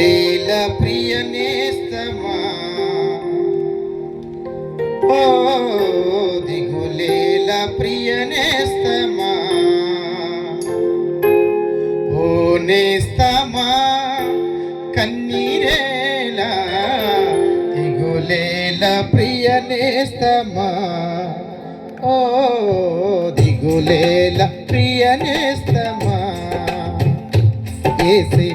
లీల ప్రియ నేస్తమా ఓ దిగులేల ప్రియ నేస్తమా ఓ నేస్తమా కన్నీరేల దిగు లీల ప్రియ నేస్తమా ఓ దిగులేల ప్రియ నేస్తమా ఏసే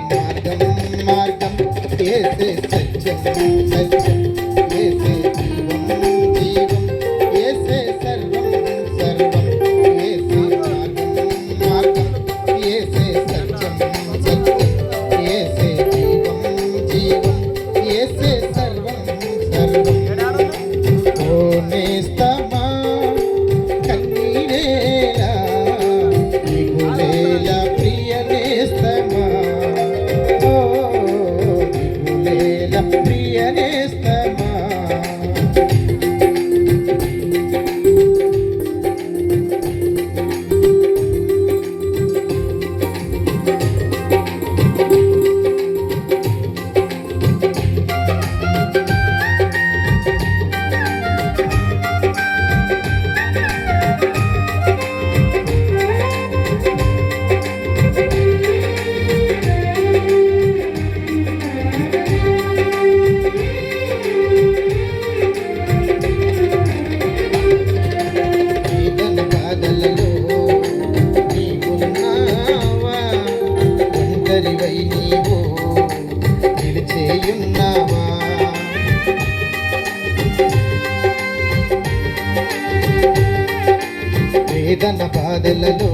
వేదన బాధలలో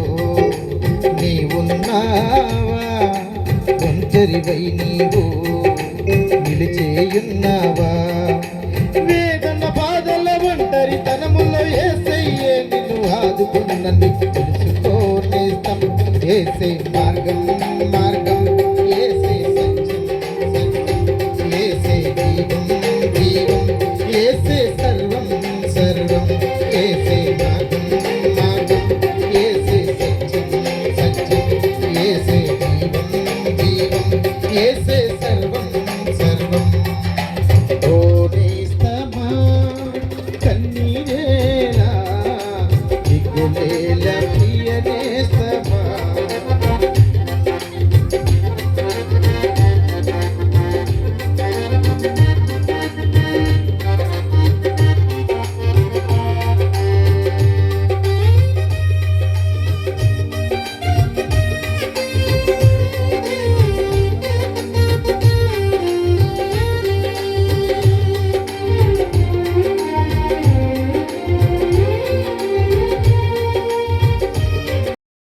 నీ ఉన్నావా ఒంటరివై నీవు నిలిచేయున్నావా? వేదన బాధల ఒంటరి తనములో ఏసయ్యే నిన్ను ఆదుకున్న నీకు తెలుసుకోనేస్తాం ఏసే మార్గం మార్గం. debiese